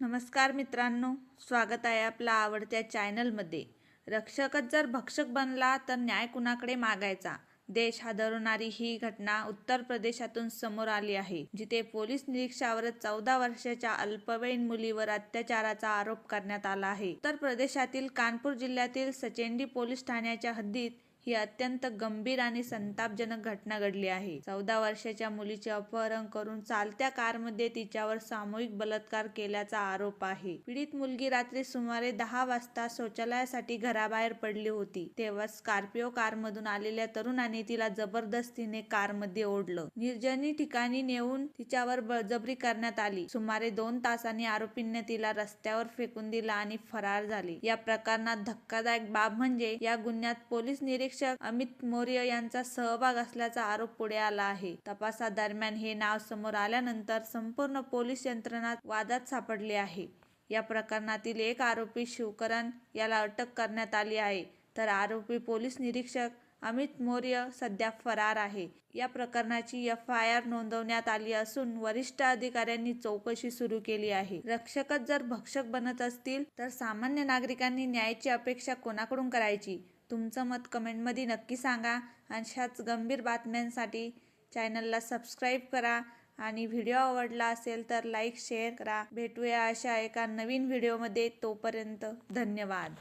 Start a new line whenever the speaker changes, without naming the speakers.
नमस्कार मित्रांनो स्वागत आहे आपल्या आवडत्या चॅनलमध्ये. रक्षकच जर भक्षक बनला तर न्याय कुणाकडे मागायचा? देश हादरवणारी ही घटना उत्तर प्रदेशातून समोर आली आहे जिथे पोलीस निरीक्षावर चौदा वर्षाच्या अल्पवयीन मुलीवर अत्याचाराचा आरोप करण्यात आला आहे. उत्तर प्रदेशातील कानपूर जिल्ह्यातील सचेंडी पोलीस ठाण्याच्या हद्दीत ही अत्यंत गंभीर आणि संतापजनक घटना घडली आहे. चौदा वर्षाच्या मुलीचे अपहरण करून चालत्या कारमध्ये तिच्यावर सामूहिक बलात्कार केल्याचा आरोप आहे. पीडित मुलगी रात्री सुमारे दहा वाजता शौचालयासाठी घराबाहेर पडली होती. तेव्हा स्कॉर्पिओ कारमधून आलेल्या तरुणाने तिला जबरदस्तीने कारमध्ये ओढलं. निर्जनी ठिकाणी नेऊन तिच्यावर बळजबरी करण्यात आली. सुमारे दोन तासांनी आरोपींनी तिला रस्त्यावर फेकून दिला आणि फरार झाली. या प्रकरणात धक्कादायक बाब म्हणजे या गुन्ह्यात पोलीस निरीक्षक अमित मौर्य यांचा सहभाग असल्याचा आरोप पुढे आला आहे. तपासादरम्यान हे नाव समोर आल्यानंतर संपूर्ण पोलीस यंत्रणा वादात सापडली आहे. या प्रकरणातील एक आरोपी शिवकरण याला अटक करण्यात आली आहे. तर आरोपी पोलीस निरीक्षक अमित मौर्य सध्या फरार आहे. या प्रकरणाची एफ आय आर नोंदवण्यात आली असून वरिष्ठ अधिकाऱ्यांनी चौकशी सुरू केली आहे. रक्षकच जर भक्षक बनत असतील तर सामान्य नागरिकांनी न्यायाची अपेक्षा कोणाकडून करायची? तुमचं मत कमेंटमध्ये नक्की सांगा अशाच गंभीर बातम्यांसाठी चॅनलला सबस्क्राईब करा आणि व्हिडिओ आवडला असेल तर लाईक शेअर करा. भेटूया अशा एका नवीन व्हिडिओमध्ये. तोपर्यंत धन्यवाद.